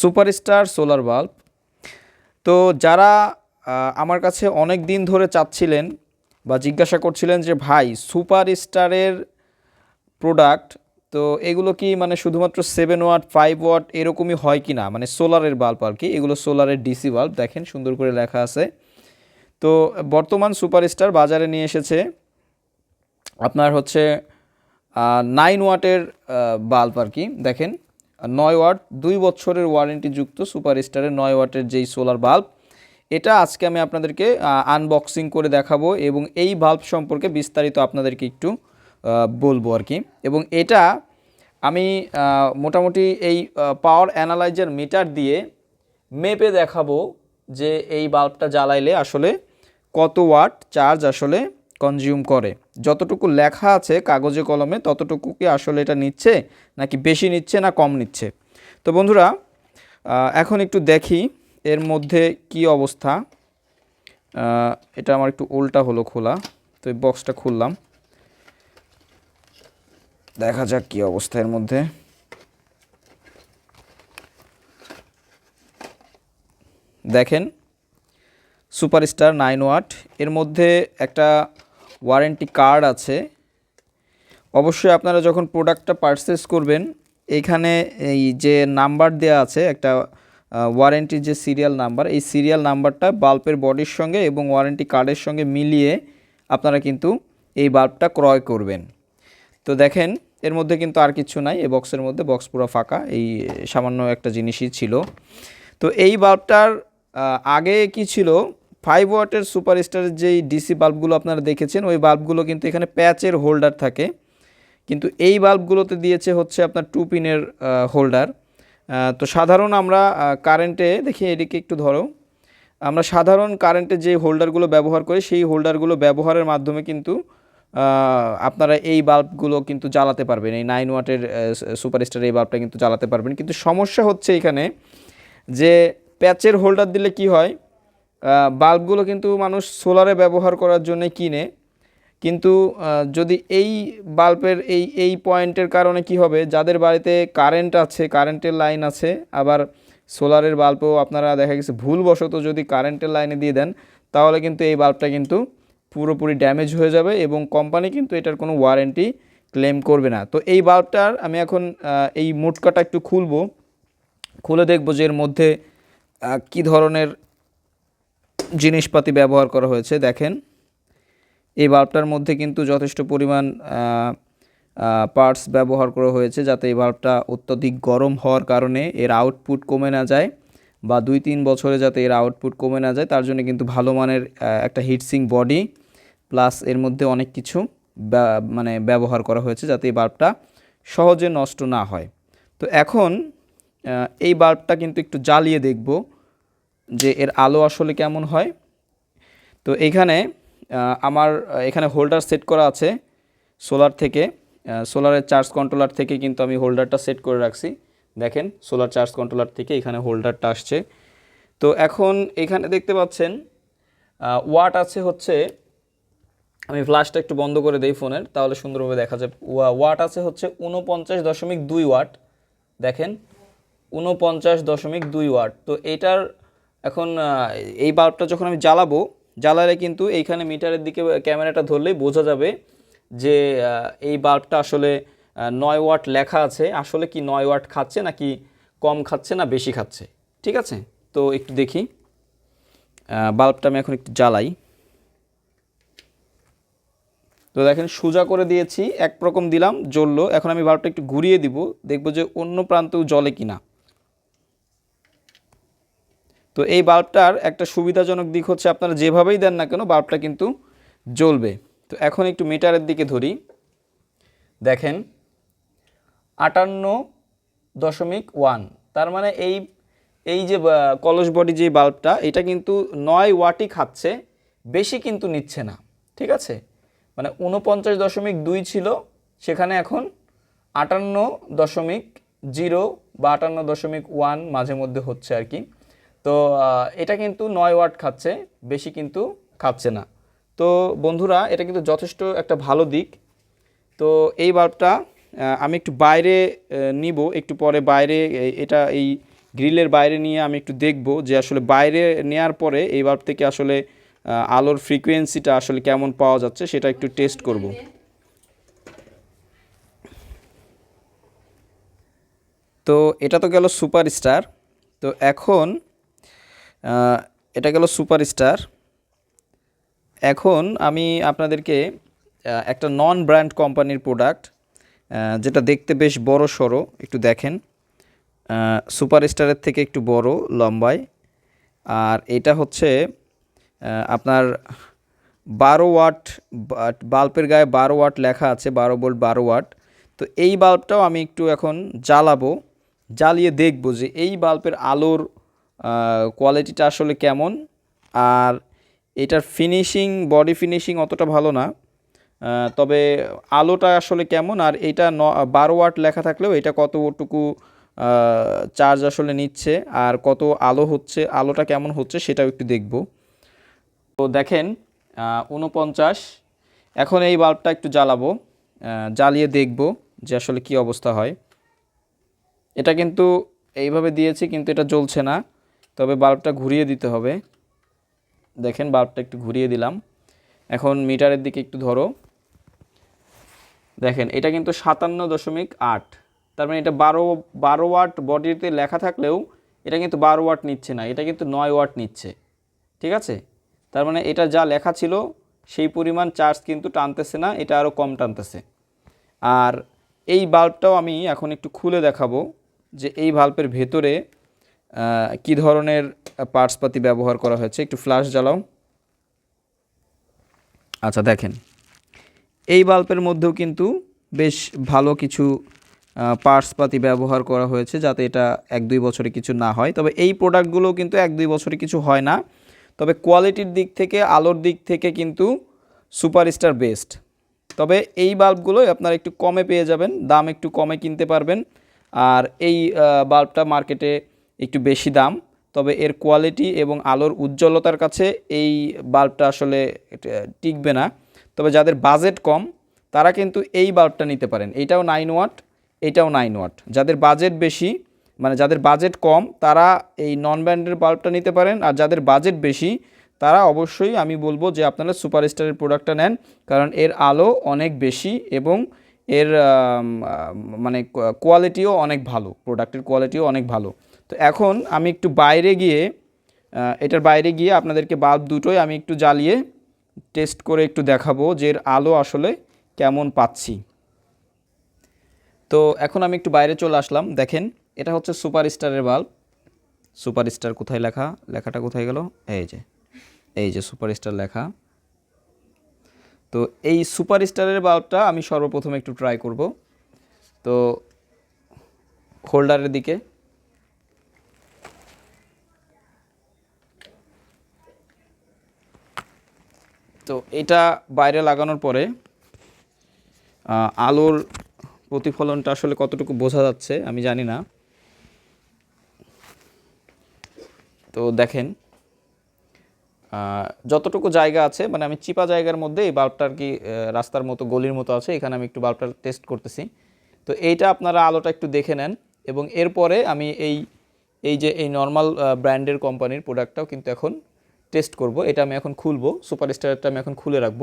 Superstar solar bulb. তো যারা আমার কাছে অনেক দিন ধরে চাচ্ছিলেন বা জিজ্ঞাসা করছিলেন যে, ভাই, সুপারস্টারের প্রোডাক্ট, তো এগুলো কি মানে শুধুমাত্র সেভেন ওয়াট ফাইভ ওয়াট এরকমই হয় কি না? মানে সোলারের বাল্ব আর কি, এগুলো সোলারের ডিসি বাল্ব। দেখেন সুন্দর করে লেখা আছে। তো বর্তমান সুপারস্টার বাজারে নিয়ে এসেছে আপনার হচ্ছে নাইন ওয়াটের বাল্ব আর কি। দেখেন নয় ওয়াট, দুই বছরের ওয়ারেন্টিযুক্ত সুপারস্টারের নয় ওয়াটের যেই সোলার বাল্ব এটা আজকে আমি আপনাদেরকে আনবক্সিং করে দেখাবো এবং এই বাল্ব সম্পর্কে বিস্তারিত আপনাদেরকে একটু বলব আর কি। এবং এটা আমি মোটামুটি এই পাওয়ার অ্যানালাইজার মিটার দিয়ে মেপে দেখাবো যে এই বাল্বটা জ্বালাইলে আসলে কত ওয়াট চার্জ আসলে কনজিউম করে। যতটুকু লেখা আছে কাগজে কলমে, ততটুকু কি আসলে এটা নিচ্ছে নাকি বেশি নিচ্ছে না কম নিচ্ছে? তো বন্ধুরা এখন একটু দেখি এর মধ্যে কি অবস্থা। এটা আমার একটু উল্টা হলো খোলা, তো এই বক্সটা খুললাম। দেখা যাক কি অবস্থা এর মধ্যে। দেখেন, সুপারস্টার নাইন ওয়াট, এর মধ্যে একটা ওয়ারেন্টি কার্ড আছে। অবশ্যই আপনারা যখন প্রোডাক্টটা পারচেস করবেন, এখানে এই যে নাম্বার দেওয়া আছে, একটা ওয়ারেন্টির যে সিরিয়াল নাম্বার এই সিরিয়াল নাম্বারটা বাল্বের বডির সঙ্গে এবং ওয়ারেন্টি কার্ডের সঙ্গে মিলিয়ে আপনারা কিন্তু এই বাল্বটা ক্রয় করবেন। তো দেখেন, এর মধ্যে কিন্তু আর কিছু নাই, এই বক্সের মধ্যে বক্স পুরো ফাঁকা, এই সামান্য একটা জিনিসই ছিল। তো এই বাল্বটার আগে কি ছিল? ফাইভ ওয়াটের সুপারস্টারের যেই ডিসি বাল্বগুলো আপনারা দেখেছেন, ওই বাল্বগুলো কিন্তু এখানে প্যাচের হোল্ডার থাকে। কিন্তু এই বাল্বগুলোতে দিয়েছে হচ্ছে আপনার টু পিনের হোল্ডার। তো সাধারণ আমরা কারেন্টে, দেখি এদিকে একটু ধরো। আমরা সাধারণ কারেন্টে যে হোল্ডারগুলো ব্যবহার করি, সেই হোল্ডারগুলো ব্যবহারের মাধ্যমে কিন্তু আপনারা এই বাল্বগুলো কিন্তু জ্বালাতে পারবেন। এই নাইন ওয়াটের সুপারস্টার এই বাল্বটা কিন্তু জ্বালাতে পারবেন। কিন্তু সমস্যা হচ্ছে এখানে যে প্যাচের হোল্ডার দিলে কি হয় বাল্বগুলো কিন্তু মানুষ সোলারে ব্যবহার করার জন্য কিনে। কিন্তু যদি এই বাল্বের এই এই পয়েন্টের কারণে কি হবে? যাদের বাড়িতে কারেন্ট আছে, কারেন্টের লাইন আছে, আবার সোলারের বাল্বও আপনারা দেখা গেছে ভুলবশত যদি কারেন্টের লাইনে দিয়ে দেন, তাহলে কিন্তু এই বাল্বটা কিন্তু পুরোপুরি ড্যামেজ হয়ে যাবে এবং কোম্পানি কিন্তু এটার কোনো ওয়ারেন্টি ক্লেম করবে না। তো এই বাল্বটার আমি এখন এই মোটকাটা একটু খুলবো। খুলে দেখব যে এর মধ্যে কি ধরনের জিনিসপাতি ব্যবহার করা হয়েছে, দেখেন। এই বাল্বটার মধ্যে কিন্তু যথেষ্ট পরিমাণ পার্টস ব্যবহার করা হয়েছে যাতে এই বাল্বটা অত্যধিক গরম হওয়ার কারণে এর আউটপুট কমে না যায় বা দুই তিন বছরে যাতে এর আউটপুট কমে না যায়, তার জন্য কিন্তু ভালো মানের একটা হিটসিং বডি প্লাস এর মধ্যে অনেক কিছু মানে ব্যবহার করা হয়েছে যাতে এই বাল্বটা সহজে নষ্ট না হয়। তো এখন এই বাল্বটা কিন্তু একটু জ্বালিয়ে দেখব। যে এর আলো আসলে কেমন হয়। তো এখানে আমার এখানে হোল্ডার সেট করা আছে সোলার থেকে। সোলারের চার্জ কন্ট্রোলার থেকে কিন্তু আমি হোল্ডারটা সেট করে রাখছি। দেখেন, সোলার চার্জ কন্ট্রোলার থেকে এখানে হোল্ডারটা আসছে। তো এখন এখানে দেখতে পাচ্ছেন ওয়াট আছে হচ্ছে, আমি ফ্ল্যাশটা একটু বন্ধ করে দেই ফোনের, তাহলে সুন্দরভাবে দেখা যাবে। ওয়া- ওয়াট আছে হচ্ছে উনপঞ্চাশ দশমিক দুই ওয়াট। দেখেন উনপঞ্চাশ দশমিক দুই ওয়াট। তো এটার এখন এই বাল্বটা যখন আমি জ্বালাবো, জ্বালালে কিন্তু এইখানে মিটারের দিকে ক্যামেরাটা ধরলেই বোঝা যাবে যে এই বাল্বটা আসলে নয় ওয়াট লেখা আছে। আসলে কি নয় ওয়াট খাচ্ছে নাকি কম খাচ্ছে না বেশি খাচ্ছে? ঠিক আছে? তো একটু দেখি। বাল্বটা আমি এখন একটু জ্বালাই। তো দেখেন, সোজা করে দিয়েছি, এক রকম দিলাম, জ্বললো। এখন আমি বাল্বটা একটু ঘুরিয়ে দিব, দেখব যে অন্য প্রান্তেও জ্বলে কিনা। তো এই বাল্বটার একটা সুবিধাজনক দিক হচ্ছে আপনারা যেভাবেই দেন না কেন বাল্বটা কিন্তু জ্বলবে। তো এখন একটু মিটারের দিকে ধরি। দেখেন, আটান্ন দশমিক ওয়ান। তার মানে এই এই যে কলস বডি যে বাল্বটা, এটা কিন্তু নয় ওয়াটই খাচ্ছে, বেশি কিন্তু নিচ্ছে না। ঠিক আছে? মানে উনপঞ্চাশ দশমিক দুই ছিল, সেখানে এখন আটান্ন দশমিক জিরো বা আটান্ন দশমিক ওয়ান মাঝে মধ্যে হচ্ছে আর কি। তো এটা কিন্তু নয় ওয়াট খাচ্ছে, বেশি কিন্তু খাচ্ছে না। তো বন্ধুরা, এটা কিন্তু যথেষ্ট একটা ভালো দিক। তো এই বাল্বটা আমি একটু বাইরে নিব, একটু পরে বাইরে এটা এই গ্রিলের বাইরে নিয়ে আমি একটু দেখব যে আসলে বাইরে নেয়ার পরে এই বাল্ব থেকে আসলে আলোর ফ্রিকোয়েন্সিটা আসলে কেমন পাওয়া যাচ্ছে সেটা একটু টেস্ট করব। তো এটা তো গেল সুপার স্টার। তো এখন এটা গেল সুপারস্টার। এখন আমি আপনাদেরকে একটা নন ব্র্যান্ড কোম্পানির প্রোডাক্ট যেটা দেখতে বেশ বড় সড়ো, একটু দেখেন। সুপারস্টারের থেকে একটু বড়, লম্বায়। আর এটা হচ্ছে আপনার বারো ওয়াট বাল্বের গায়ে বারো ওয়াট লেখা আছে, বারো ভোল্ট, বারো ওয়াট। তো এই বাল্বটাও আমি একটু এখন জ্বালাবো, জ্বালিয়ে দেখব যে এই বাল্বের আলোর কোয়ালিটিটা আসলে কেমন? আর এটার ফিনিশিং বডি ফিনিশিং অতটা ভালো না। তবে আলোটা আসলে কেমন? আর এটা ন, বারো ওয়াট লেখা থাকলেও এটা কতটুকু চার্জ আসলে নিচ্ছে? আর কত আলো হচ্ছে? আলোটা কেমন হচ্ছে? সেটাও একটু দেখব। তো দেখেন উনপঞ্চাশ এখন এই বাল্বটা একটু জ্বালাবো জ্বালিয়ে দেখব যে আসলে কি অবস্থা হয়। এটা কিন্তু এইভাবে দিয়েছি, কিন্তু এটা জ্বলছে না। তবে বাল্বটা ঘুরিয়ে দিতে হবে। দেখেন বাল্বটা একটু ঘুরিয়ে দিলাম। এখন মিটারের দিকে একটু ধরো। দেখেন, এটা কিন্তু সাতান্ন দশমিক আট। তার মানে এটা বারো বারো ওয়াট বডিতে লেখা থাকলেও এটা কিন্তু বারো ওয়াট নিচ্ছে না, এটা কিন্তু নয় ওয়াট নিচ্ছে। ঠিক আছে? তার মানে এটা যা লেখা ছিল, সেই পরিমাণ চার্জ কিন্তু টানতেছে না, এটা আরও কম টানতেছে। আর এই বাল্বটাও আমি এখন একটু খুলে দেখাবো যে এই বাল্বের ভেতরে কি ধরনের পার্টসপাতি ব্যবহার করা হয়েছে? একটু ফ্ল্যাশ জ্বালাও। আচ্ছা দেখেন। এই বাল্বের মধ্যেও কিন্তু বেশ ভালো কিছু পার্টসপাতি ব্যবহার করা হয়েছে যাতে এটা এক দুই বছরে কিছু না হয়। তবে এই প্রোডাক্টগুলো কিন্তু এক দুই বছরে কিছু হয় না। তবে কোয়ালিটির দিক থেকে, আলোর দিক থেকে কিন্তু সুপারস্টার বেস্ট তবে এই বাল্বগুলোই আপনারা একটু কমে পেয়ে যাবেন, দাম একটু কমে কিনতে পারবেন। আর এই বাল্বটা মার্কেটে একটু বেশি দাম, তবে এর কোয়ালিটি এবং আলোর উজ্জ্বলতার কাছে এই বাল্বটা আসলে টিকবে না। তবে যাদের বাজেট কম, তারা কিন্তু এই বাল্বটা নিতে পারেন। এইটাও নাইন ওয়াট এইটাও নাইন ওয়াট যাদের বাজেট বেশি মানে যাদের বাজেট কম, তারা এই নন ব্র্যান্ডের বাল্বটা নিতে পারেন। আর যাদের বাজেট বেশি, তারা অবশ্যই আমি বলব যে আপনারা সুপারস্টারের প্রোডাক্টটা নেন, কারণ এর আলো অনেক বেশি এবং এর মানে কোয়ালিটিও অনেক ভালো। প্রোডাক্টের কোয়ালিটিও অনেক ভালো। তো এখন আমি একটু বাইরে গিয়ে এটার বাইরে গিয়ে আপনাদেরকে বাল্ব দুটোই আমি একটু জ্বালিয়ে টেস্ট করে একটু দেখাবো যে এর আলো আসলে কেমন পাচ্ছি। তো এখন আমি একটু বাইরে চলে আসলাম। দেখেন, এটা হচ্ছে সুপার স্টারের বাল্ব। সুপার স্টার কোথায় লেখা? লেখাটা কোথায় গেল? এই যে এই যে সুপার স্টার লেখা। তো এই সুপার স্টারের বাল্বটা আমি সর্বপ্রথম একটু ট্রাই করব। তো হোল্ডারের দিকে। তো এটা বাইরে লাগানোর পরে আলোর প্রতিফলনটা আসলে কতটুকু বোঝা যাচ্ছে আমি জানি না। তো দেখেন যতটুকু জায়গা আছে মানে আমি চিপা জায়গার মধ্যে এই বাল্বটা আর কি রাস্তার মতো, গলির মতো আছে, এখানে আমি একটু বাল্বটা টেস্ট করতেছি। তো এইটা আপনারা আলোটা একটু দেখে নেন এবং এরপরে আমি এই এই যে এই নর্মাল ব্র্যান্ডের কোম্পানির প্রোডাক্টটাও কিন্তু এখন টেস্ট করব, এটা আমি এখন খুলবো সুপারস্টারটা আমি এখন খুলে রাখব।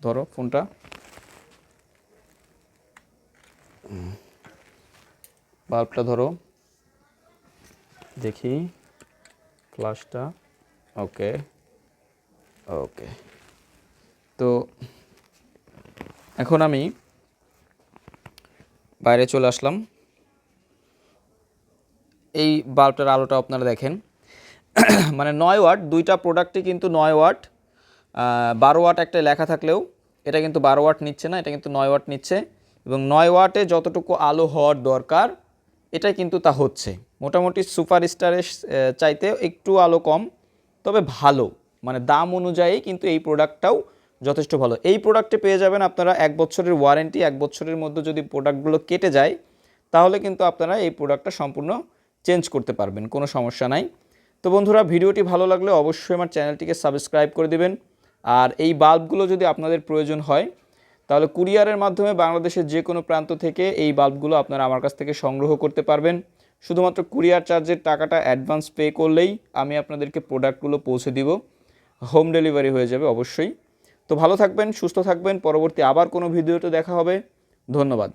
ধরো ফোনটা। বাল্বটা ধরো। দেখি। ফ্লাশটা ওকে। ওকে। তো এখন আমি বাইরে চলে আসলাম। এই বাল্বটার আলোটা আপনারা দেখেন। মানে নয় ওয়াট, দুইটা প্রোডাক্টই কিন্তু নয় ওয়াট বারো ওয়াট একটা লেখা থাকলেও এটা কিন্তু বারো ওয়াট নিচ্ছে না, এটা কিন্তু নয় ওয়াট নিচ্ছে এবং নয় ওয়াটে যতটুকু আলো হওয়ার দরকার এটা কিন্তু তা হচ্ছে। মোটামুটি সুপারস্টারের চাইতে একটু আলো কম, তবে ভালো। মানে দাম অনুযায়ী কিন্তু এই প্রোডাক্টটাও যথেষ্ট ভালো। এই প্রোডাক্টে পেয়ে যাবেন আপনারা এক বছরের ওয়ারেন্টি এক বছরের মধ্যে যদি প্রোডাক্টগুলো কেটে যায়, তাহলে কিন্তু আপনারা এই প্রোডাক্টটা সম্পূর্ণ চেঞ্জ করতে পারবেন, কোনো সমস্যা নাই। তো বন্ধুরা, ভিডিওটি ভালো লাগলে অবশ্যই আমার চ্যানেলটিকে সাবস্ক্রাইব করে দিবেন। আর এই বাল্বগুলো যদি আপনাদের প্রয়োজন হয়, তাহলে কুরিয়ারের মাধ্যমে বাংলাদেশের যে কোনো প্রান্ত থেকে এই বাল্বগুলো আপনারা আমার কাছ থেকে সংগ্রহ করতে পারবেন। শুধুমাত্র কুরিয়ার চার্জের টাকাটা অ্যাডভান্স পে করলেই আমি আপনাদেরকে প্রোডাক্টগুলো পৌঁছে দিব। হোম ডেলিভারি হয়ে যাবে অবশ্যই। তো ভালো থাকবেন, সুস্থ থাকবেন। পরবর্তী আবার কোনো ভিডিওতে দেখা হবে। ধন্যবাদ।